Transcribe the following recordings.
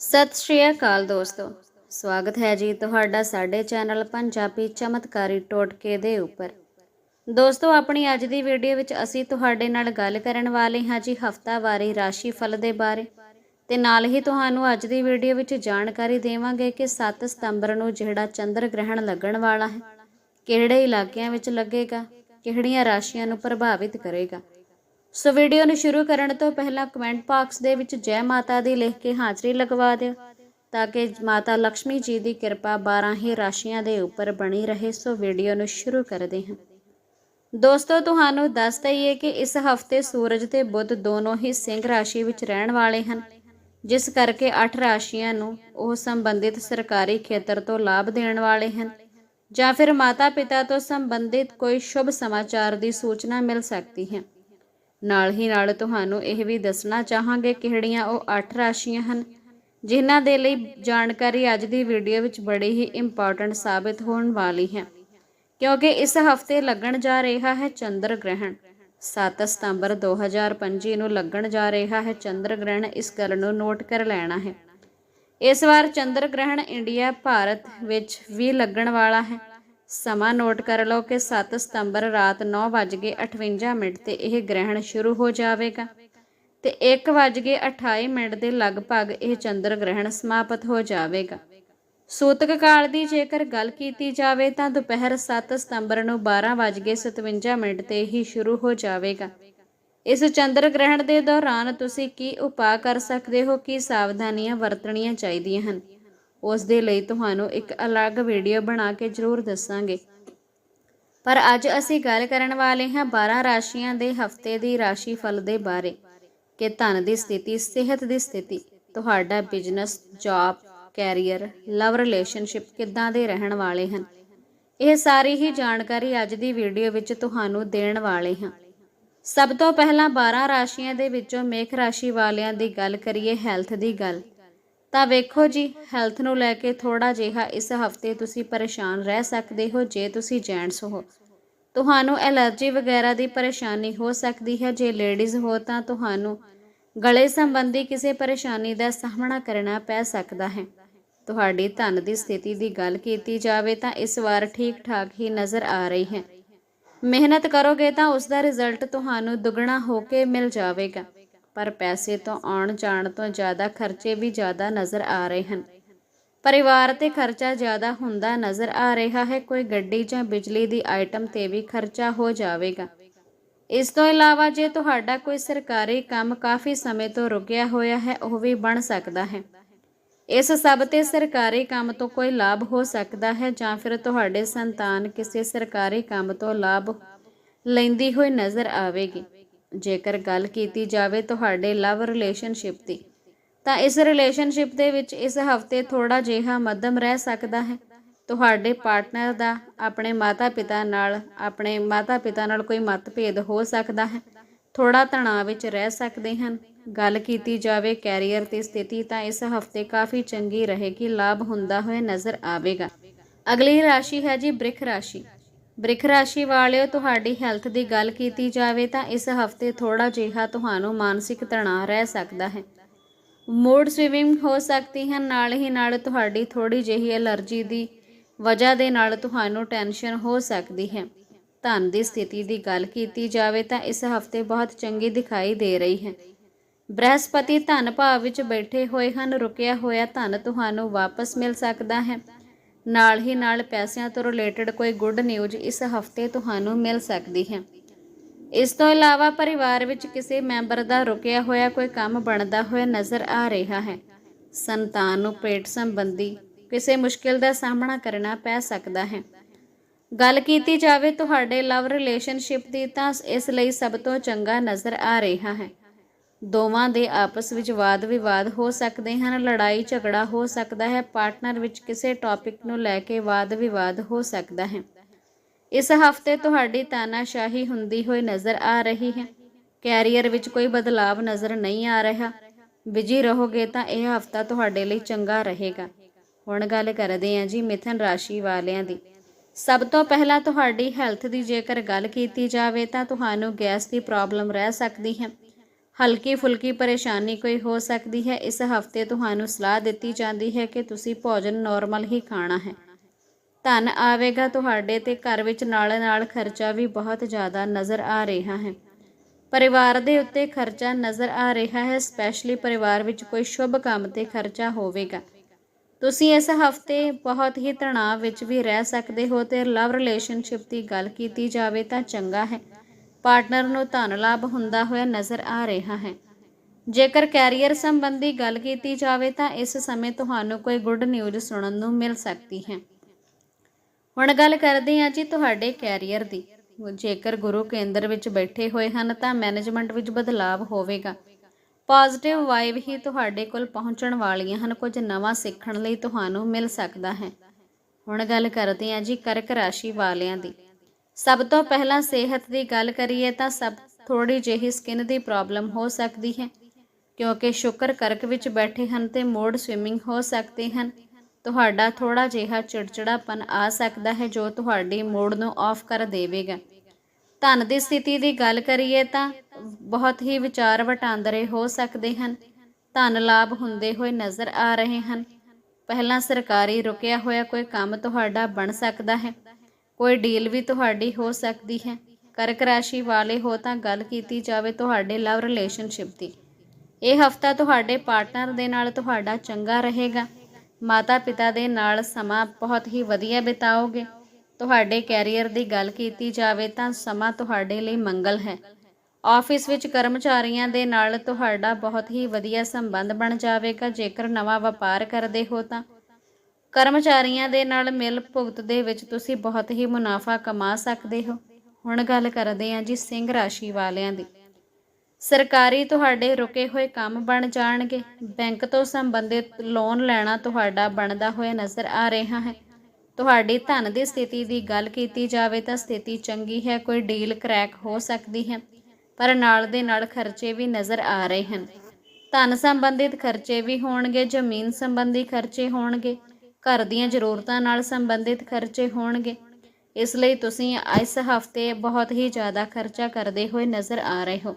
ਸਤਿ ਸ਼੍ਰੀ ਅਕਾਲ ਦੋਸਤੋ। ਸਵਾਗਤ ਹੈ ਜੀ ਤੁਹਾਡਾ ਸਾਡੇ ਚੈਨਲ ਪੰਜਾਬੀ ਚਮਤਕਾਰੀ ਟੋਟਕੇ ਦੇ ਉੱਪਰ। ਦੋਸਤੋ, ਆਪਣੀ ਅੱਜ ਦੀ ਵੀਡੀਓ ਵਿੱਚ ਅਸੀਂ ਤੁਹਾਡੇ ਨਾਲ ਗੱਲ ਕਰਨ ਵਾਲੇ ਹਾਂ ਜੀ ਹਫਤਾਵਾਰੀ ਰਾਸ਼ੀ ਫਲ ਦੇ ਬਾਰੇ। ਤੇ ਨਾਲ ਹੀ ਤੁਹਾਨੂੰ ਅੱਜ ਦੀ ਵੀਡੀਓ ਵਿੱਚ ਜਾਣਕਾਰੀ ਦੇਵਾਂਗੇ ਕਿ 7 ਸਤੰਬਰ ਨੂੰ ਜਿਹੜਾ ਚੰਦਰ ਗ੍ਰਹਿਣ ਲੱਗਣ ਵਾਲਾ ਹੈ, ਕਿਹੜੇ ਇਲਾਕਿਆਂ ਵਿੱਚ ਲੱਗੇਗਾ, ਕਿਹੜੀਆਂ ਰਾਸ਼ੀਆਂ ਨੂੰ ਪ੍ਰਭਾਵਿਤ ਕਰੇਗਾ। ਸੋ ਵੀਡੀਓ ਨੂੰ ਸ਼ੁਰੂ ਕਰਨ ਤੋਂ ਪਹਿਲਾਂ ਕਮੈਂਟ ਬਾਕਸ ਦੇ ਵਿੱਚ ਜੈ ਮਾਤਾ ਦੀ ਲਿਖ ਕੇ ਹਾਜ਼ਰੀ ਲਗਵਾ ਦਿਓ, ਤਾਂ ਕਿ ਮਾਤਾ ਲక్ష్ਮੀ ਜੀ ਦੀ ਕਿਰਪਾ 12 ਹੀ ਰਾਸ਼ੀਆਂ ਦੇ ਉੱਪਰ ਬਣੀ ਰਹੇ। ਸੋ ਵੀਡੀਓ ਨੂੰ ਸ਼ੁਰੂ ਕਰਦੇ ਹਾਂ। ਦੋਸਤੋ, ਤੁਹਾਨੂੰ ਦੱਸ ਦਈਏ ਕਿ ਇਸ ਹਫ਼ਤੇ ਸੂਰਜ ਤੇ ਬੁੱਧ ਦੋਨੋਂ ਹੀ ਸਿੰਘ ਰਾਸ਼ੀ ਵਿੱਚ ਰਹਿਣ ਵਾਲੇ ਹਨ, ਜਿਸ ਕਰਕੇ 8 ਰਾਸ਼ੀਆਂ ਨੂੰ ਉਹ ਸੰਬੰਧਿਤ ਸਰਕਾਰੀ ਖੇਤਰ ਤੋਂ ਲਾਭ ਦੇਣ ਵਾਲੇ ਹਨ, ਜਾਂ ਫਿਰ ਮਾਤਾ-ਪਿਤਾ ਤੋਂ ਸੰਬੰਧਿਤ ਕੋਈ ਸ਼ੁਭ ਸਮਾਚਾਰ ਦੀ ਸੂਚਨਾ ਮਿਲ ਸਕਦੀ ਹੈ। ਨਾਲ ਹੀ ਨਾਲ ਤੁਹਾਨੂੰ ਇਹ ਵੀ ਦੱਸਣਾ ਚਾਹਾਂਗੇ ਕਿਹੜੀਆਂ ਉਹ 8 ਰਾਸ਼ੀਆਂ ਹਨ, ਜਿਨ੍ਹਾਂ ਦੇ ਲਈ ਜਾਣਕਾਰੀ ਅੱਜ ਦੀ ਵੀਡੀਓ ਵਿੱਚ ਬੜੀ ਹੀ ਇੰਪੋਰਟੈਂਟ ਸਾਬਿਤ ਹੋਣ ਵਾਲੀ ਹੈ। ਕਿਉਂਕਿ ਇਸ ਹਫ਼ਤੇ ਲੱਗਣ ਜਾ ਰਿਹਾ ਹੈ ਚੰਦਰ ਗ੍ਰਹਿਣ। 7 ਸਤੰਬਰ 2025 ਨੂੰ ਲੱਗਣ ਜਾ ਰਿਹਾ ਹੈ ਚੰਦਰ ਗ੍ਰਹਿਣ, ਇਸ ਗੱਲ ਨੂੰ ਨੋਟ ਕਰ ਲੈਣਾ ਹੈ। ਇਸ ਵਾਰ ਚੰਦਰ ਗ੍ਰਹਿਣ ਇੰਡੀਆ ਭਾਰਤ ਵਿੱਚ ਵੀ ਲੱਗਣ ਵਾਲਾ ਹੈ। ਸਮਾਂ ਨੋਟ ਕਰ ਲਓ ਕਿ 7 ਸਤੰਬਰ ਰਾਤ 9:58 ਮਿੰਟ ਤੇ ਇਹ ਗ੍ਰਹਿਣ ਸ਼ੁਰੂ ਹੋ ਜਾਵੇਗਾ ਤੇ 1:28 ਮਿੰਟ ਦੇ ਲਗਭਗ ਇਹ ਚੰਦਰ ਗ੍ਰਹਿਣ ਸਮਾਪਤ ਹੋ ਜਾਵੇਗਾ। ਸੂਤਕ ਕਾਲ ਦੀ ਜੇਕਰ ਗੱਲ ਕੀਤੀ ਜਾਵੇ ਤਾਂ ਦੁਪਹਿਰ 7 ਸਤੰਬਰ ਨੂੰ 12:57 ਮਿੰਟ ਤੇ ਹੀ ਸ਼ੁਰੂ ਹੋ ਜਾਵੇਗਾ। ਇਸ ਚੰਦਰ ਗ੍ਰਹਿਣ ਦੇ ਦੌਰਾਨ ਤੁਸੀਂ ਕੀ ਉਪਾਅ ਕਰ ਸਕਦੇ ਹੋ? ਕੀ ਸਾਵਧਾਨੀਆਂ ਵਰਤਣੀਆਂ ਚਾਹੀਦੀਆਂ ਹਨ? ਉਸ ਦੇ ਲਈ ਤੁਹਾਨੂੰ ਇੱਕ ਅਲੱਗ ਵੀਡੀਓ ਬਣਾ ਕੇ ਜ਼ਰੂਰ ਦੱਸਾਂਗੇ। ਪਰ ਅੱਜ ਅਸੀਂ ਗੱਲ ਕਰਨ ਵਾਲੇ ਹਾਂ 12 ਰਾਸ਼ੀਆਂ ਦੇ ਹਫ਼ਤੇ ਦੀ ਰਾਸ਼ੀ ਫਲ ਦੇ ਬਾਰੇ, ਕਿ ਧਨ ਦੀ ਸਥਿਤੀ, ਸਿਹਤ ਦੀ ਸਥਿਤੀ, ਤੁਹਾਡਾ business job career love relationship ਕਿੱਦਾਂ ਦੇ ਰਹਿਣ ਵਾਲੇ ਹਨ। ਇਹ ਸਾਰੀ ਹੀ ਜਾਣਕਾਰੀ ਅੱਜ ਦੀ ਵੀਡੀਓ ਵਿੱਚ ਤੁਹਾਨੂੰ ਦੇਣ ਵਾਲੇ ਹਾਂ। ਸਭ ਤੋਂ ਪਹਿਲਾਂ 12 ਰਾਸ਼ੀਆਂ ਦੇ ਵਿੱਚੋਂ ਮੇਖ ਰਾਸ਼ੀ ਵਾਲਿਆਂ ਦੀ ਗੱਲ ਕਰੀਏ ਹੈਲਥ ਦੀ ਗੱਲ। ਤਾਂ ਵੇਖੋ ਜੀ ਹੈਲਥ ਨੂੰ ਲੈ ਕੇ ਥੋੜਾ ਜਿਹਾ ਇਸ ਹਫ਼ਤੇ ਤੁਸੀਂ ਪਰੇਸ਼ਾਨ ਰਹਿ ਸਕਦੇ ਹੋ, ਜੇ ਤੁਸੀਂ ਜੈਂਟਸ ਹੋ। ਤੁਹਾਨੂੰ ਐਲਰਜੀ ਵਗੈਰਾ ਦੀ ਪਰੇਸ਼ਾਨੀ ਹੋ ਸਕਦੀ ਹੈ, ਜੇ ਲੇਡੀਜ਼ ਹੋ ਤਾਂ ਤੁਹਾਨੂੰ ਗਲੇ ਸੰਬੰਧੀ ਕਿਸੇ ਪਰੇਸ਼ਾਨੀ ਦਾ ਸਾਹਮਣਾ ਕਰਨਾ ਪੈ ਸਕਦਾ ਹੈ। ਤੁਹਾਡੀ ਧਨ ਦੀ ਸਥਿਤੀ ਦੀ ਗੱਲ ਕੀਤੀ ਜਾਵੇ ਤਾਂ ਇਸ ਵਾਰ ਠੀਕ ਠਾਕ ਹੀ ਨਜ਼ਰ ਆ ਰਹੀ ਹੈ। ਮਿਹਨਤ ਕਰੋਗੇ ਤਾਂ ਉਸ ਦਾ ਰਿਜ਼ਲਟ ਤੁਹਾਨੂੰ ਦੁੱਗਣਾ ਹੋ ਕੇ ਮਿਲ ਜਾਵੇਗਾ। ਪਰ ਪੈਸੇ ਤੋਂ ਆਉਣ ਜਾਣ ਤੋਂ ਜ਼ਿਆਦਾ ਖਰਚੇ ਵੀ ਜ਼ਿਆਦਾ ਨਜ਼ਰ ਆ ਰਹੇ ਹਨ। ਪਰਿਵਾਰ ਤੇ ਖਰਚਾ ਜ਼ਿਆਦਾ ਹੁੰਦਾ ਨਜ਼ਰ ਆ ਰਿਹਾ ਹੈ। ਕੋਈ ਗੱਡੀ ਜਾਂ ਬਿਜਲੀ ਦੀ ਆਈਟਮ ਤੇ ਵੀ ਖਰਚਾ ਹੋ ਜਾਵੇਗਾ। ਇਸ ਤੋਂ ਇਲਾਵਾ ਜੇ ਤੁਹਾਡਾ ਕੋਈ ਸਰਕਾਰੀ ਕੰਮ ਕਾਫੀ ਸਮੇਂ ਤੋਂ ਰੁਕਿਆ ਹੋਇਆ ਹੈ, ਉਹ ਵੀ ਬਣ ਸਕਦਾ ਹੈ। ਇਸ ਸਭ ਤੇ ਸਰਕਾਰੀ ਕੰਮ ਤੋਂ ਕੋਈ ਲਾਭ ਹੋ ਸਕਦਾ ਹੈ ਜਾਂ ਫਿਰ ਤੁਹਾਡੇ ਸੰਤਾਨ ਕਿਸੇ ਸਰਕਾਰੀ ਕੰਮ ਤੋਂ ਲਾਭ ਲੈਂਦੀ ਹੋਈ ਨਜ਼ਰ ਆਵੇਗੀ। ਜੇਕਰ ਗੱਲ ਕੀਤੀ ਜਾਵੇ ਤੁਹਾਡੇ ਲਵ ਰਿਲੇਸ਼ਨਸ਼ਿਪ ਦੀ, ਤਾਂ ਇਸ ਰਿਲੇਸ਼ਨਸ਼ਿਪ ਦੇ ਵਿੱਚ ਇਸ ਹਫ਼ਤੇ ਥੋੜਾ ਜਿਹਾ ਮੱਧਮ ਰਹਿ ਸਕਦਾ ਹੈ। ਤੁਹਾਡੇ ਪਾਰਟਨਰ ਦਾ, ਆਪਣੇ ਮਾਤਾ-ਪਿਤਾ ਨਾਲ, ਆਪਣੇ ਮਾਤਾ-ਪਿਤਾ ਨਾਲ ਕੋਈ ਮਤਭੇਦ ਹੋ ਸਕਦਾ ਹੈ। ਥੋੜਾ ਤਣਾਅ ਵਿੱਚ ਰਹਿ ਸਕਦੇ ਹਨ। ਗੱਲ ਕੀਤੀ ਜਾਵੇ ਕੈਰੀਅਰ ਦੀ ਸਥਿਤੀ, ਤਾਂ ਇਸ ਹਫ਼ਤੇ ਕਾਫੀ ਚੰਗੀ ਰਹੇਗੀ, ਲਾਭ ਹੁੰਦਾ ਹੋਇਆ ਨਜ਼ਰ ਆਵੇਗਾ। ਅਗਲੀ ਰਾਸ਼ੀ ਹੈ ਜੀ ਬ੍ਰਿਖ ਰਾਸ਼ੀ। ਬ੍ਰਿਖ ਰਾਸ਼ੀ ਵਾਲਿਓ, ਤੁਹਾਡੀ ਹੈਲਥ ਦੀ ਗੱਲ ਕੀਤੀ ਜਾਵੇ ਤਾਂ ਇਸ ਹਫ਼ਤੇ ਥੋੜਾ ਜਿਹਾ ਤੁਹਾਨੂੰ ਮਾਨਸਿਕ ਤਣਾਅ ਰਹਿ ਸਕਦਾ ਹੈ। ਮੂਡ ਸਵਿੰਗ ਹੋ ਸਕਦੀ ਹੈ, ਨਾਲ ਹੀ ਨਾਲ ਤੁਹਾਡੀ ਥੋੜੀ ਜਿਹੀ ਅਲਰਜੀ ਦੀ ਵਜ੍ਹਾ ਦੇ ਨਾਲ ਤੁਹਾਨੂੰ ਟੈਨਸ਼ਨ ਹੋ ਸਕਦੀ ਹੈ। ਧਨ ਦੀ ਸਥਿਤੀ ਦੀ ਗੱਲ ਕੀਤੀ ਜਾਵੇ ਤਾਂ ਇਸ ਹਫ਼ਤੇ ਬਹੁਤ ਚੰਗੀ ਦਿਖਾਈ ਦੇ ਰਹੀ ਹੈ। ਬ੍ਰਹਸਪਤੀ ਧਨ ਭਾਵ ਵਿੱਚ ਬੈਠੇ ਹੋਏ ਹਨ, ਰੁਕਿਆ ਹੋਇਆ ਧਨ ਤੁਹਾਨੂੰ ਵਾਪਸ ਮਿਲ ਸਕਦਾ ਹੈ। ਨਾਲ ਹੀ ਨਾਲ ਪੈਸਿਆਂ ਤੋਂ ਰਿਲੇਟਡ ਕੋਈ ਗੁੱਡ ਨਿਊਜ਼ ਇਸ ਹਫ਼ਤੇ ਤੁਹਾਨੂੰ ਮਿਲ ਸਕਦੀ ਹੈ। ਇਸ ਤੋਂ ਇਲਾਵਾ ਪਰਿਵਾਰ ਵਿੱਚ ਕਿਸੇ ਮੈਂਬਰ ਦਾ ਰੁਕਿਆ ਹੋਇਆ ਕੋਈ ਕੰਮ ਬਣਦਾ ਹੋਇਆ ਨਜ਼ਰ ਆ ਰਿਹਾ ਹੈ। ਸੰਤਾਨ ਨੂੰ ਪੇਟ ਸੰਬੰਧੀ ਕਿਸੇ ਮੁਸ਼ਕਿਲ ਦਾ ਸਾਹਮਣਾ ਕਰਨਾ ਪੈ ਸਕਦਾ ਹੈ। ਗੱਲ ਕੀਤੀ ਜਾਵੇ ਤੁਹਾਡੇ ਲਵ ਰਿਲੇਸ਼ਨਸ਼ਿਪ ਦੀ ਤਾਂ ਇਸ ਲਈ ਸਭ ਤੋਂ ਚੰਗਾ ਨਜ਼ਰ ਆ ਰਿਹਾ ਹੈ। ਦੋਵਾਂ ਦੇ ਆਪਸ ਵਿੱਚ ਵਾਦ ਵਿਵਾਦ ਹੋ ਸਕਦੇ ਹਨ ਲੜਾਈ ਝਗੜਾ ਹੋ ਸਕਦਾ ਹੈ, ਪਾਰਟਨਰ ਵਿੱਚ ਕਿਸੇ ਟੌਪਿਕ ਨੂੰ ਲੈ ਕੇ ਵਾਦ ਵਿਵਾਦ ਹੋ ਸਕਦਾ ਹੈ। ਇਸ ਹਫ਼ਤੇ ਤੁਹਾਡੀ ਤਾਨਾਸ਼ਾਹੀ ਹੁੰਦੀ ਹੋਈ ਨਜ਼ਰ ਆ ਰਹੀ ਹੈ। ਕੈਰੀਅਰ ਵਿੱਚ ਕੋਈ ਬਦਲਾਵ ਨਜ਼ਰ ਨਹੀਂ ਆ ਰਿਹਾ। ਬਿਜ਼ੀ ਰਹੋਗੇ ਤਾਂ ਇਹ ਹਫਤਾ ਤੁਹਾਡੇ ਲਈ ਚੰਗਾ ਰਹੇਗਾ। ਹੁਣ ਗੱਲ ਕਰਦੇ ਹਾਂ ਜੀ ਮਿਥਨ ਰਾਸ਼ੀ ਵਾਲਿਆਂ ਦੀ। ਸਭ ਤੋਂ ਪਹਿਲਾਂ ਤੁਹਾਡੀ ਹੈਲਥ ਦੀ ਜੇਕਰ ਗੱਲ ਕੀਤੀ ਜਾਵੇ ਤਾਂ ਤੁਹਾਨੂੰ ਗੈਸ ਦੀ ਪ੍ਰੋਬਲਮ ਰਹਿ ਸਕਦੀ ਹੈ। ਹਲਕੀ ਫੁਲਕੀ ਪਰੇਸ਼ਾਨੀ ਕੋਈ ਹੋ ਸਕਦੀ ਹੈ। ਇਸ ਹਫ਼ਤੇ ਤੁਹਾਨੂੰ ਸਲਾਹ ਦਿੱਤੀ ਜਾਂਦੀ ਹੈ ਕਿ ਤੁਸੀਂ ਭੋਜਨ ਨਾਰਮਲ ਹੀ ਖਾਣਾ ਹੈ। ਧਨ ਆਵੇਗਾ ਤੁਹਾਡੇ ਤੇ। ਘਰ ਵਿੱਚ ਨਾਲ ਨਾਲ ਖਰਚਾ ਵੀ ਬਹੁਤ ਜ਼ਿਆਦਾ ਨਜ਼ਰ ਆ ਰਿਹਾ ਹੈ। ਪਰਿਵਾਰ ਦੇ ਉੱਤੇ ਖਰਚਾ ਨਜ਼ਰ ਆ ਰਿਹਾ ਹੈ। ਸਪੈਸ਼ਲੀ ਪਰਿਵਾਰ ਵਿੱਚ ਕੋਈ ਸ਼ੁਭ ਕੰਮ ਤੇ ਖਰਚਾ ਹੋਵੇਗਾ। ਤੁਸੀਂ ਇਸ ਹਫ਼ਤੇ ਬਹੁਤ ਹੀ ਤਣਾਅ ਵਿੱਚ ਵੀ ਰਹਿ ਸਕਦੇ ਹੋ ਤੇ ਲਵ ਰਿਲੇਸ਼ਨਸ਼ਿਪ ਦੀ ਗੱਲ ਕੀਤੀ ਜਾਵੇ ਤਾਂ ਚੰਗਾ ਹੈ। ਪਾਰਟਨਰ ਨੂੰ ਧਨ ਲਾਭ ਹੁੰਦਾ ਹੋਇਆ ਨਜ਼ਰ ਆ ਰਿਹਾ ਹੈ। ਜੇਕਰ ਕੈਰੀਅਰ ਸੰਬੰਧੀ ਗੱਲ ਕੀਤੀ ਜਾਵੇ ਤਾਂ ਇਸ ਸਮੇਂ ਤੁਹਾਨੂੰ ਕੋਈ ਗੁੱਡ ਨਿਊਜ਼ ਸੁਣਨ ਨੂੰ ਮਿਲ ਸਕਦੀ ਹੈ। ਹੁਣ ਗੱਲ ਕਰਦੇ ਹਾਂ ਜੀ ਤੁਹਾਡੇ ਕੈਰੀਅਰ ਦੀ। ਜੇਕਰ ਗੁਰੂ ਕੇਂਦਰ ਵਿੱਚ ਬੈਠੇ ਹੋਏ ਹਨ ਤਾਂ ਮੈਨੇਜਮੈਂਟ ਵਿੱਚ ਬਦਲਾਅ ਹੋਵੇਗਾ। ਪੋਜ਼ਿਟਿਵ ਵਾਈਬ ਹੀ ਤੁਹਾਡੇ ਕੋਲ ਪਹੁੰਚਣ ਵਾਲੀਆਂ ਹਨ, ਕੁਝ ਨਵਾਂ ਸਿੱਖਣ ਲਈ ਤੁਹਾਨੂੰ ਮਿਲ ਸਕਦਾ ਹੈ। ਹੁਣ ਗੱਲ ਕਰਦੇ ਹਾਂ ਜੀ ਕਰਕ ਰਾਸ਼ੀ ਵਾਲਿਆਂ ਦੀ। ਸਭ ਤੋਂ ਪਹਿਲਾਂ ਸਿਹਤ ਦੀ ਗੱਲ ਕਰੀਏ ਤਾਂ ਸਭ ਥੋੜੀ ਜਿਹੀ ਸਕਿਨ ਦੀ ਪ੍ਰੋਬਲਮ ਹੋ ਸਕਦੀ ਹੈ, ਕਿਉਂਕਿ ਸ਼ੁਕਰ ਕਰਕ ਵਿੱਚ ਬੈਠੇ ਹਨ ਤੇ ਮੋੜ ਸਵਿਮਿੰਗ ਹੋ ਸਕਦੇ ਹਨ। ਤੁਹਾਡਾ ਥੋੜਾ ਜਿਹਾ ਚਿੜਚਿੜਾਪਨ ਆ ਸਕਦਾ ਹੈ ਜੋ ਤੁਹਾਡੀ ਮੋੜ ਨੂੰ ਆਫ ਕਰ ਦੇਵੇਗਾ। ਧਨ ਦੀ ਸਥਿਤੀ ਦੀ ਗੱਲ ਕਰੀਏ ਤਾਂ ਬਹੁਤ ਹੀ ਵਿਚਾਰ ਵਟਾਂਦਰੇ ਹੋ ਸਕਦੇ ਹਨ। ਧਨ ਲਾਭ ਹੁੰਦੇ ਹੋਏ ਨਜ਼ਰ ਆ ਰਹੇ ਹਨ। ਪਹਿਲਾਂ ਸਰਕਾਰੀ ਰੁਕਿਆ ਹੋਇਆ ਕੋਈ ਕੰਮ ਤੁਹਾਡਾ ਬਣ ਸਕਦਾ ਹੈ। ਕੋਈ ਡੀਲ ਵੀ ਤੁਹਾਡੀ ਹੋ ਸਕਦੀ ਹੈ। ਕਰਕ ਰਾਸ਼ੀ ਵਾਲੇ ਹੋ ਤਾਂ ਗੱਲ ਕੀਤੀ ਜਾਵੇ ਤੁਹਾਡੇ ਲਵ ਰਿਲੇਸ਼ਨਸ਼ਿਪ ਦੀ। ਇਹ ਹਫਤਾ ਤੁਹਾਡੇ ਪਾਰਟਨਰ ਦੇ ਨਾਲ ਤੁਹਾਡਾ ਚੰਗਾ ਰਹੇਗਾ। ਮਾਤਾ ਪਿਤਾ ਦੇ ਨਾਲ ਸਮਾਂ ਬਹੁਤ ਹੀ ਵਧੀਆ ਬਿਤਾਓਗੇ। ਤੁਹਾਡੇ ਕੈਰੀਅਰ ਦੀ ਗੱਲ ਕੀਤੀ ਜਾਵੇ ਤਾਂ ਸਮਾਂ ਤੁਹਾਡੇ ਲਈ ਮੰਗਲ ਹੈ। ਆਫਿਸ ਵਿੱਚ ਕਰਮਚਾਰੀਆਂ ਦੇ ਨਾਲ ਤੁਹਾਡਾ ਬਹੁਤ ਹੀ ਵਧੀਆ ਸੰਬੰਧ ਬਣ ਜਾਵੇਗਾ। ਜੇਕਰ ਨਵਾਂ ਵਪਾਰ ਕਰਦੇ ਹੋ ਤਾਂ ਕਰਮਚਾਰੀਆਂ ਦੇ ਨਾਲ ਮਿਲ ਭੁਗਤ ਦੇ ਵਿੱਚ ਤੁਸੀਂ ਬਹੁਤ ਹੀ ਮੁਨਾਫਾ ਕਮਾ ਸਕਦੇ ਹੋ। ਹੁਣ ਗੱਲ ਕਰਦੇ ਹਾਂ ਜੀ ਸਿੰਘ ਰਾਸ਼ੀ ਵਾਲਿਆਂ ਦੀ। ਸਰਕਾਰੀ ਤੁਹਾਡੇ ਰੁਕੇ ਹੋਏ ਕੰਮ ਬਣ ਜਾਣਗੇ। ਬੈਂਕ ਤੋਂ ਸੰਬੰਧਿਤ ਲੋਨ ਲੈਣਾ ਤੁਹਾਡਾ ਬਣਦਾ ਹੋਇਆ ਨਜ਼ਰ ਆ ਰਿਹਾ ਹੈ। ਤੁਹਾਡੀ ਧਨ ਦੀ ਸਥਿਤੀ ਦੀ ਗੱਲ ਕੀਤੀ ਜਾਵੇ ਤਾਂ ਸਥਿਤੀ ਚੰਗੀ ਹੈ, ਕੋਈ ਡੀਲ ਕ੍ਰੈਕ ਹੋ ਸਕਦੀ ਹੈ, ਪਰ ਨਾਲ ਦੇ ਨਾਲ ਖਰਚੇ ਵੀ ਨਜ਼ਰ ਆ ਰਹੇ ਹਨ। ਧਨ ਸੰਬੰਧਿਤ ਖਰਚੇ ਵੀ ਹੋਣਗੇ, ਜ਼ਮੀਨ ਸੰਬੰਧੀ ਖਰਚੇ ਹੋਣਗੇ ਘਰ ਦੀਆਂ ਜ਼ਰੂਰਤਾਂ ਨਾਲ ਸੰਬੰਧਿਤ ਖਰਚੇ ਹੋਣਗੇ। ਇਸ ਲਈ ਤੁਸੀਂ ਇਸ ਹਫ਼ਤੇ ਬਹੁਤ ਹੀ ਜ਼ਿਆਦਾ ਖਰਚਾ ਕਰਦੇ ਹੋਏ ਨਜ਼ਰ ਆ ਰਹੇ ਹੋ।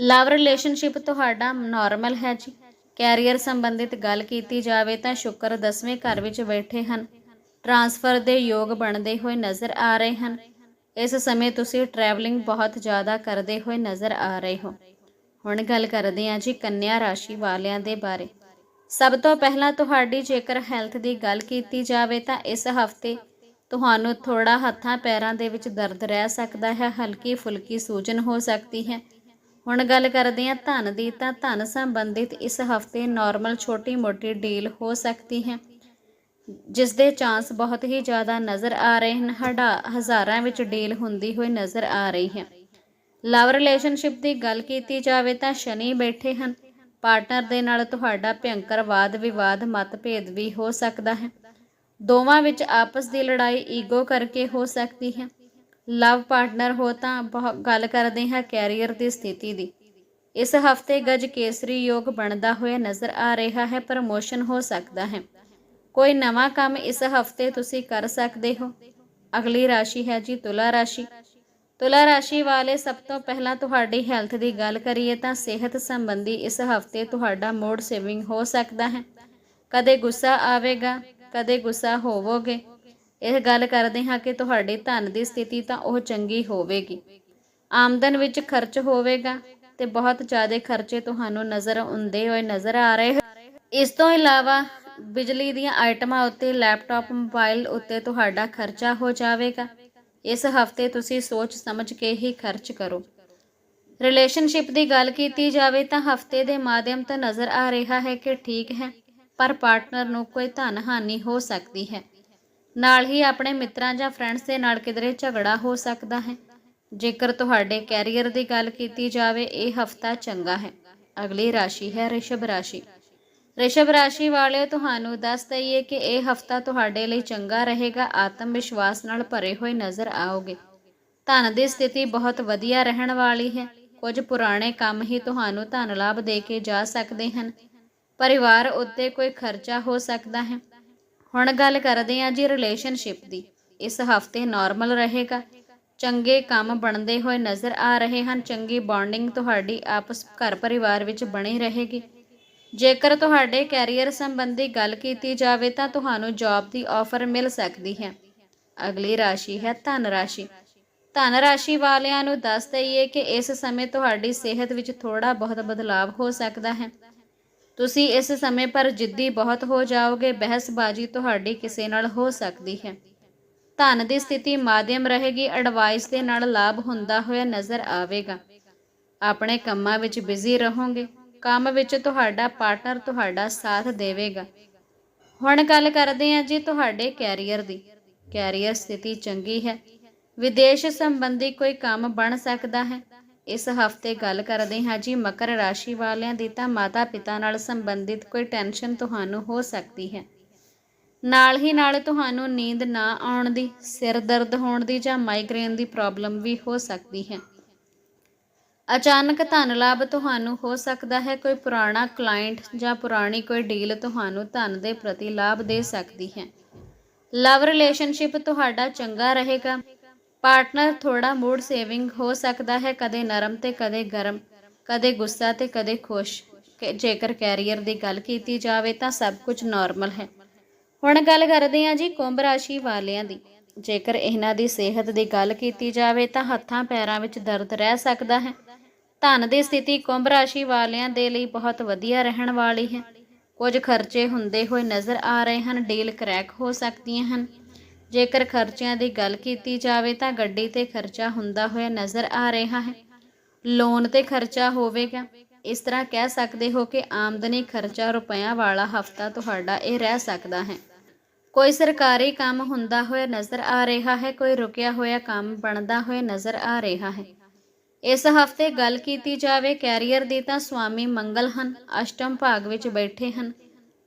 ਲਵ ਰਿਲੇਸ਼ਨਸ਼ਿਪ ਤੁਹਾਡਾ ਨਾਰਮਲ ਹੈ ਜੀ। ਕੈਰੀਅਰ ਸੰਬੰਧਿਤ ਗੱਲ ਕੀਤੀ ਜਾਵੇ ਤਾਂ ਸ਼ੁਕਰ 10ਵੇਂ ਘਰ ਵਿੱਚ ਬੈਠੇ ਹਨ। ਟਰਾਂਸਫਰ ਦੇ ਯੋਗ ਬਣਦੇ ਹੋਏ ਨਜ਼ਰ ਆ ਰਹੇ ਹਨ। ਇਸ ਸਮੇਂ ਤੁਸੀਂ ਟਰੈਵਲਿੰਗ ਬਹੁਤ ਜ਼ਿਆਦਾ ਕਰਦੇ ਹੋਏ ਨਜ਼ਰ ਆ ਰਹੇ ਹੋ। ਹੁਣ ਗੱਲ ਕਰਦੇ ਹਾਂ ਜੀ ਕੰਨਿਆ ਰਾਸ਼ੀ ਵਾਲਿਆਂ ਦੇ ਬਾਰੇ। ਸਭ ਤੋਂ ਪਹਿਲਾਂ ਤੁਹਾਡੀ ਜੇਕਰ ਹੈਲਥ ਦੀ ਗੱਲ ਕੀਤੀ ਜਾਵੇ ਤਾਂ ਇਸ ਹਫ਼ਤੇ ਤੁਹਾਨੂੰ ਥੋੜਾ ਹੱਥਾਂ ਪੈਰਾਂ ਦੇ ਵਿੱਚ ਦਰਦ ਰਹਿ ਸਕਦਾ ਹੈ ਹਲਕੀ ਫੁਲਕੀ ਸੂਜਨ ਹੋ ਸਕਦੀ ਹੈ। ਹੁਣ ਗੱਲ ਕਰਦੇ ਹਾਂ ਧਨ ਦੀ ਤਾਂ ਧਨ ਸੰਬੰਧਿਤ ਇਸ ਹਫ਼ਤੇ ਨਾਰਮਲ ਛੋਟੀ-ਮੋਟੀ ਡੀਲ ਹੋ ਸਕਦੀ ਹੈ ਜਿਸ ਦੇ ਚਾਂਸ ਬਹੁਤ ਹੀ ਜ਼ਿਆਦਾ ਨਜ਼ਰ ਆ ਰਹੇ ਹਨ। ਹੜਾ ਹਜ਼ਾਰਾਂ ਵਿੱਚ ਡੀਲ ਹੁੰਦੀ ਹੋਈ ਨਜ਼ਰ ਆ ਰਹੀ ਹੈ। ਲਵ ਰਿਲੇਸ਼ਨਸ਼ਿਪ ਦੀ ਗੱਲ ਕੀਤੀ ਜਾਵੇ ਤਾਂ ਸ਼ਨੀ ਬੈਠੇ ਹਨ। ਪਾਰਟਨਰ ਦੇ ਨਾਲ ਤੁਹਾਡਾ ਭਿਅੰਕਰ ਵਾਦ ਵਿਵਾਦ, ਮਤਭੇਦ ਵੀ ਹੋ ਸਕਦਾ ਹੈ। ਦੋਵਾਂ ਵਿੱਚ ਆਪਸ ਦੀ ਲੜਾਈ ਈਗੋ ਕਰਕੇ ਹੋ ਸਕਦੀ ਹੈ। ਲਵ ਪਾਰਟਨਰ ਹੋ ਤਾਂ ਬਹੁਤ ਗੱਲ ਕਰਦੇ ਹਾਂ ਕੈਰੀਅਰ ਦੀ ਸਥਿਤੀ ਦੀ। ਇਸ ਹਫ਼ਤੇ ਗਜ ਕੇਸਰੀ ਯੋਗ ਬਣਦਾ ਹੋਇਆ ਨਜ਼ਰ ਆ ਰਿਹਾ ਹੈ, ਪ੍ਰਮੋਸ਼ਨ ਹੋ ਸਕਦਾ ਹੈ। ਕੋਈ ਨਵਾਂ ਕੰਮ ਇਸ ਹਫ਼ਤੇ ਤੁਸੀਂ ਕਰ ਸਕਦੇ ਹੋ। ਅਗਲੀ ਰਾਸ਼ੀ ਹੈ ਜੀ ਤੁਲਾ ਰਾਸ਼ੀ। ਤੁਲਾ ਰਾਸ਼ੀ ਵਾਲੇ ਸਭ ਤੋਂ ਪਹਿਲਾਂ ਤੁਹਾਡੀ ਹੈਲਥ ਦੀ ਗੱਲ ਕਰੀਏ ਤਾਂ ਸਿਹਤ ਸੰਬੰਧੀ ਇਸ ਹਫ਼ਤੇ ਤੁਹਾਡਾ ਮੂਡ ਸੇਵਿੰਗ ਹੋ ਸਕਦਾ ਹੈ। ਕਦੇ ਗੁੱਸਾ ਆਵੇਗਾ, ਕਦੇ ਗੁੱਸਾ ਹੋਵੋਗੇ। ਇਹ ਗੱਲ ਕਰਦੇ ਹਾਂ ਕਿ ਤੁਹਾਡੀ ਧਨ ਦੀ ਸਥਿਤੀ ਤਾਂ ਉਹ ਚੰਗੀ ਹੋਵੇਗੀ। ਆਮਦਨ ਵਿੱਚ ਖਰਚ ਹੋਵੇਗਾ ਤੇ ਬਹੁਤ ਜ਼ਿਆਦਾ ਖਰਚੇ ਤੁਹਾਨੂੰ ਨਜ਼ਰ ਆਉਂਦੇ ਹੋਏ ਨਜ਼ਰ ਆ ਰਹੇ ਇਸ ਤੋਂ ਇਲਾਵਾ ਬਿਜਲੀ ਦੀਆਂ ਆਈਟਮਾਂ ਉੱਤੇ, ਲੈਪਟਾਪ, ਮੋਬਾਈਲ ਉੱਤੇ ਤੁਹਾਡਾ ਖਰਚਾ ਹੋ ਜਾਵੇਗਾ। ਇਸ ਹਫ਼ਤੇ ਤੁਸੀਂ ਸੋਚ ਸਮਝ ਕੇ ਹੀ ਖਰਚ ਕਰੋ। ਰਿਲੇਸ਼ਨਸ਼ਿਪ ਦੀ ਗੱਲ ਕੀਤੀ ਜਾਵੇ ਤਾਂ ਹਫ਼ਤੇ ਦੇ ਮਾਧਿਅਮ ਤੋਂ ਨਜ਼ਰ ਆ ਰਿਹਾ ਹੈ ਕਿ ਠੀਕ ਹੈ, ਪਰ ਪਾਰਟਨਰ ਨੂੰ ਕੋਈ ਧਨ ਹਾਨੀ ਹੋ ਸਕਦੀ ਹੈ। ਨਾਲ ਹੀ ਆਪਣੇ ਮਿੱਤਰਾਂ ਜਾਂ ਫਰੈਂਡਸ ਦੇ ਨਾਲ ਕਿਧਰੇ ਝਗੜਾ ਹੋ ਸਕਦਾ ਹੈ। ਜੇਕਰ ਤੁਹਾਡੇ ਕੈਰੀਅਰ ਦੀ ਗੱਲ ਕੀਤੀ ਜਾਵੇ, ਇਹ ਹਫਤਾ ਚੰਗਾ ਹੈ। ਅਗਲੀ ਰਾਸ਼ੀ ਹੈ ਰਿਸ਼ਭ ਰਾਸ਼ੀ। ਰਿਸ਼ਭ ਰਾਸ਼ੀ ਵਾਲਿਓ, ਤੁਹਾਨੂੰ ਦੱਸ ਦਈਏ ਕਿ ਇਹ ਹਫਤਾ ਤੁਹਾਡੇ ਲਈ ਚੰਗਾ ਰਹੇਗਾ, ਆਤਮ ਵਿਸ਼ਵਾਸ ਨਾਲ ਭਰੇ ਹੋਏ ਨਜ਼ਰ ਆਓਗੇ। ਧਨ ਦੀ ਸਥਿਤੀ ਬਹੁਤ ਵਧੀਆ ਰਹਿਣ ਵਾਲੀ ਹੈ। ਕੁਝ ਪੁਰਾਣੇ ਕੰਮ ਹੀ ਤੁਹਾਨੂੰ ਧਨ ਲਾਭ ਦੇ ਕੇ ਜਾ ਸਕਦੇ ਹਨ। ਪਰਿਵਾਰ ਉੱਤੇ ਕੋਈ ਖਰਚਾ ਹੋ ਸਕਦਾ ਹੈ। ਹੁਣ ਗੱਲ ਕਰਦੇ ਹਾਂ ਜੀ ਰਿਲੇਸ਼ਨਸ਼ਿਪ ਦੀ। ਇਸ ਹਫ਼ਤੇ ਨਾਰਮਲ ਰਹੇਗਾ। ਚੰਗੇ ਕੰਮ ਬਣਦੇ ਹੋਏ ਨਜ਼ਰ ਆ ਰਹੇ ਹਨ। ਚੰਗੀ ਬੌਂਡਿੰਗ ਤੁਹਾਡੀ ਆਪਸ ਘਰ ਪਰਿਵਾਰ ਵਿੱਚ ਬਣੀ ਰਹੇਗੀ। ਜੇਕਰ ਤੁਹਾਡੇ ਕੈਰੀਅਰ ਸੰਬੰਧੀ ਗੱਲ ਕੀਤੀ ਜਾਵੇ ਤਾਂ ਤੁਹਾਨੂੰ ਜੌਬ ਦੀ ਆਫਰ ਮਿਲ ਸਕਦੀ ਹੈ। ਅਗਲੀ ਰਾਸ਼ੀ ਹੈ ਧਨ ਰਾਸ਼ੀ। ਧਨ ਰਾਸ਼ੀ ਵਾਲਿਆਂ ਨੂੰ ਦੱਸ ਦਈਏ ਕਿ ਇਸ ਸਮੇਂ ਤੁਹਾਡੀ ਸਿਹਤ ਵਿੱਚ ਥੋੜਾ ਬਹੁਤ ਬਦਲਾਅ ਹੋ ਸਕਦਾ ਹੈ। ਤੁਸੀਂ ਇਸ ਸਮੇਂ ਪਰ ਜਿੱਦੀ ਬਹੁਤ ਹੋ ਜਾਓਗੇ, ਬਹਿਸਬਾਜ਼ੀ ਤੁਹਾਡੀ ਕਿਸੇ ਨਾਲ ਹੋ ਸਕਦੀ ਹੈ। ਧਨ ਦੀ ਸਥਿਤੀ ਮਾਧਿਅਮ ਰਹੇਗੀ, ਐਡਵਾਈਸ ਦੇ ਨਾਲ ਲਾਭ ਹੁੰਦਾ ਹੋਇਆ ਨਜ਼ਰ ਆਵੇਗਾ। ਆਪਣੇ ਕੰਮਾਂ ਵਿੱਚ ਬਿਜ਼ੀ ਰਹੋਗੇ। ਕੰਮ ਵਿੱਚ ਤੁਹਾਡਾ ਪਾਰਟਨਰ ਤੁਹਾਡਾ ਸਾਥ ਦੇਵੇਗਾ। ਹੁਣ ਗੱਲ ਕਰਦੇ ਹਾਂ ਜੀ ਤੁਹਾਡੇ ਕੈਰੀਅਰ ਦੀ। ਕੈਰੀਅਰ ਸਥਿਤੀ ਚੰਗੀ ਹੈ। ਵਿਦੇਸ਼ ਸੰਬੰਧੀ ਕੋਈ ਕੰਮ ਬਣ ਸਕਦਾ ਹੈ। ਇਸ ਹਫ਼ਤੇ ਗੱਲ ਕਰਦੇ ਹਾਂ ਜੀ ਮਕਰ ਰਾਸ਼ੀ ਵਾਲਿਆਂ ਦੀ ਤਾਂ ਮਾਤਾ ਪਿਤਾ ਨਾਲ ਸੰਬੰਧਿਤ ਕੋਈ ਟੈਨਸ਼ਨ ਤੁਹਾਨੂੰ ਹੋ ਸਕਦੀ ਹੈ। ਨਾਲ ਹੀ ਨਾਲ ਤੁਹਾਨੂੰ ਨੀਂਦ ਨਾ ਆਉਣ ਦੀ, ਸਿਰ ਦਰਦ ਹੋਣ ਦੀ ਜਾਂ ਮਾਈਗ੍ਰੇਨ ਦੀ ਪ੍ਰੋਬਲਮ ਵੀ ਹੋ ਸਕਦੀ ਹੈ। ਅਚਾਨਕ ਧਨ ਲਾਭ ਤੁਹਾਨੂੰ ਹੋ ਸਕਦਾ ਹੈ। ਕੋਈ ਪੁਰਾਣਾ ਕਲਾਇੰਟ ਜਾਂ ਪੁਰਾਣੀ ਕੋਈ ਡੀਲ ਤੁਹਾਨੂੰ ਧਨ ਦੇ ਪ੍ਰਤੀ ਲਾਭ ਦੇ ਸਕਦੀ ਹੈ। ਲਵ ਰਿਲੇਸ਼ਨਸ਼ਿਪ ਤੁਹਾਡਾ ਚੰਗਾ ਰਹੇਗਾ। ਪਾਰਟਨਰ ਥੋੜਾ ਮੂਡ ਸੇਵਿੰਗ ਹੋ ਸਕਦਾ ਹੈ। ਕਦੇ ਨਰਮ ਤੇ ਕਦੇ ਗਰਮ, ਕਦੇ ਗੁੱਸਾ ਤੇ ਕਦੇ ਖੁਸ਼। ਜੇਕਰ ਕੈਰੀਅਰ ਦੀ ਗੱਲ ਕੀਤੀ ਜਾਵੇ ਤਾਂ ਸਭ ਕੁਝ ਨਾਰਮਲ ਹੈ। ਹੁਣ ਗੱਲ ਕਰਦੇ ਹਾਂ ਜੀ ਕੁੰਭ ਰਾਸ਼ੀ ਵਾਲਿਆਂ ਦੀ। ਜੇਕਰ ਇਹਨਾਂ ਦੀ ਸਿਹਤ ਦੀ ਗੱਲ ਕੀਤੀ ਜਾਵੇ ਤਾਂ ਹੱਥਾਂ ਪੈਰਾਂ ਵਿੱਚ ਦਰਦ ਰਹਿ ਸਕਦਾ ਹੈ। ਧਨ ਦੀ ਸਥਿਤੀ ਕੁੰਭ ਰਾਸ਼ੀ ਵਾਲਿਆਂ ਦੇ ਲਈ ਬਹੁਤ ਵਧੀਆ ਰਹਿਣ ਵਾਲੀ ਹੈ। ਕੁਝ ਖਰਚੇ ਹੁੰਦੇ ਹੋਏ ਨਜ਼ਰ ਆ ਰਹੇ ਹਨ, ਡੀਲ ਕਰੈਕ ਹੋ ਸਕਦੀਆਂ ਹਨ। ਜੇਕਰ ਖਰਚਿਆਂ ਦੀ ਗੱਲ ਕੀਤੀ ਜਾਵੇ ਤਾਂ ਗੱਡੀ ਤੇ ਖਰਚਾ ਹੁੰਦਾ ਹੋਇਆ ਨਜ਼ਰ ਆ ਰਿਹਾ ਹੈ। ਲੋਨ ਤੇ ਖਰਚਾ ਹੋਵੇਗਾ। ਇਸ ਤਰ੍ਹਾਂ ਕਹਿ ਸਕਦੇ ਹੋ ਕਿ ਆਮਦਨੀ ਖਰਚਾ ਰੁਪਇਆ ਵਾਲਾ ਹਫਤਾ ਤੁਹਾਡਾ ਇਹ ਰਹਿ ਸਕਦਾ ਹੈ। ਕੋਈ ਸਰਕਾਰੀ ਕੰਮ ਹੁੰਦਾ ਹੋਇਆ ਨਜ਼ਰ ਆ ਰਿਹਾ ਹੈ, ਕੋਈ ਰੁਕਿਆ ਹੋਇਆ ਕੰਮ ਬਣਦਾ ਹੋਇਆ ਨਜ਼ਰ ਆ ਰਿਹਾ ਹੈ। ਇਸ ਹਫ਼ਤੇ ਗੱਲ ਕੀਤੀ ਜਾਵੇ ਕੈਰੀਅਰ ਦੀ ਤਾਂ ਸਵਾਮੀ ਮੰਗਲ ਹਨ, ਅਸ਼ਟਮ ਭਾਗ ਵਿੱਚ ਬੈਠੇ ਹਨ।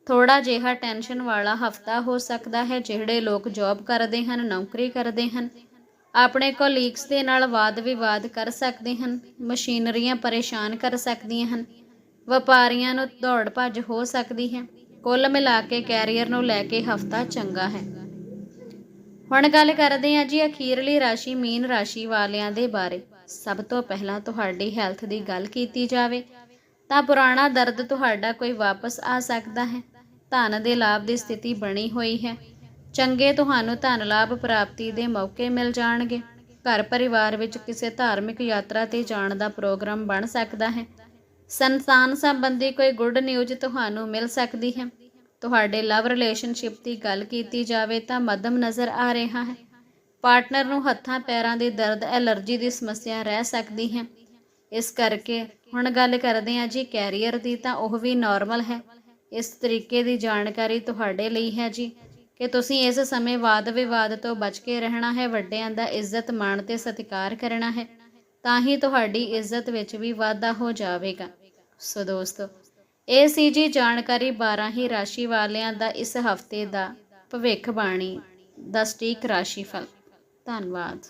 ਥੋੜਾ ਜਿਹਾ ਟੈਨਸ਼ਨ ਵਾਲਾ ਹਫਤਾ ਹੋ ਸਕਦਾ ਹੈ ਜਿਹੜੇ ਲੋਕ ਜੌਬ ਕਰਦੇ ਹਨ, ਨੌਕਰੀ ਕਰਦੇ ਹਨ। ਆਪਣੇ ਕੋਲੀਗਸ ਦੇ ਨਾਲ ਵਾਦ ਵਿਵਾਦ ਕਰ ਸਕਦੇ ਹਨ, ਮਸ਼ੀਨਰੀਆਂ ਪਰੇਸ਼ਾਨ ਕਰ ਸਕਦੀਆਂ ਹਨ, ਵਪਾਰੀਆਂ ਨੂੰ ਦੌੜ ਭੱਜ ਹੋ ਸਕਦੀ ਹੈ। ਕੁੱਲ ਮਿਲਾ ਕੇ ਕੈਰੀਅਰ ਨੂੰ ਲੈ ਕੇ ਹਫਤਾ ਚੰਗਾ ਹੈ। ਹੁਣ ਗੱਲ ਕਰਦੇ ਹਾਂ ਜੀ ਅਖੀਰਲੀ ਰਾਸ਼ੀ, ਮੀਨ ਰਾਸ਼ੀ ਵਾਲਿਆਂ ਦੇ ਬਾਰੇ। ਸਭ ਤੋਂ ਪਹਿਲਾਂ ਤੁਹਾਡੀ ਹੈਲਥ ਦੀ ਗੱਲ ਕੀਤੀ ਜਾਵੇ, ਤਾਂ ਪੁਰਾਣਾ ਦਰਦ ਤੁਹਾਡਾ ਕੋਈ ਵਾਪਸ ਆ ਸਕਦਾ ਹੈ। ਧਨ ਦੇ ਲਾਭ ਦੀ ਸਥਿਤੀ ਬਣੀ ਹੋਈ ਹੈ। ਚੰਗੇ ਤੁਹਾਨੂੰ ਧਨ ਲਾਭ ਪ੍ਰਾਪਤੀ ਦੇ ਮੌਕੇ ਮਿਲ ਜਾਣਗੇ। ਘਰ ਪਰਿਵਾਰ ਵਿੱਚ ਕਿਸੇ ਧਾਰਮਿਕ ਯਾਤਰਾ ਤੇ ਜਾਣ ਦਾ ਪ੍ਰੋਗਰਾਮ ਬਣ ਸਕਦਾ ਹੈ। ਸੰਤਾਨ ਸੰਬੰਧੀ ਕੋਈ ਗੁੱਡ ਨਿਊਜ਼ ਤੁਹਾਨੂੰ ਮਿਲ ਸਕਦੀ ਹੈ। ਤੁਹਾਡੇ ਲਵ ਰਿਲੇਸ਼ਨਸ਼ਿਪ ਦੀ ਗੱਲ ਕੀਤੀ ਜਾਵੇ ਤਾਂ ਮੱਧਮ ਨਜ਼ਰ ਆ ਰਿਹਾ ਹੈ। ਪਾਰਟਨਰ ਨੂੰ ਹੱਥਾਂ ਪੈਰਾਂ ਦੀ ਦਰਦ, ਐਲਰਜੀ ਦੀ ਸਮੱਸਿਆ ਰਹਿ ਸਕਦੀ ਹੈ। ਇਸ ਕਰਕੇ ਹੁਣ ਗੱਲ ਕਰਦੇ ਹਾਂ ਜੀ ਕੈਰੀਅਰ ਦੀ, ਤਾਂ ਉਹ ਵੀ ਨਾਰਮਲ ਹੈ। ਇਸ ਤਰੀਕੇ ਦੀ ਜਾਣਕਾਰੀ ਤੁਹਾਡੇ ਲਈ ਹੈ ਜੀ ਕਿ ਤੁਸੀਂ ਇਸ ਸਮੇਂ ਵਾਦ ਵਿਵਾਦ ਤੋਂ ਬਚ ਕੇ ਰਹਿਣਾ ਹੈ, ਵੱਡਿਆਂ ਦਾ ਇੱਜ਼ਤ ਮਾਣ ਤੇ ਸਤਿਕਾਰ ਕਰਨਾ ਹੈ, ਤਾਂ ਹੀ ਤੁਹਾਡੀ ਇੱਜ਼ਤ ਵਿੱਚ ਵੀ ਵਾਧਾ ਹੋ ਜਾਵੇਗਾ। ਸੋ ਦੋਸਤੋ, ਇਹ ਸੀ ਜੀ ਜਾਣਕਾਰੀ 12 ਹੀ ਰਾਸ਼ੀ ਵਾਲਿਆਂ ਦਾ ਇਸ ਹਫ਼ਤੇ ਦਾ ਭਵਿੱਖ ਬਾਣੀ ਦਾ ਸਟੀਕ ਰਾਸ਼ੀਫਲ। ਧੰਨਵਾਦ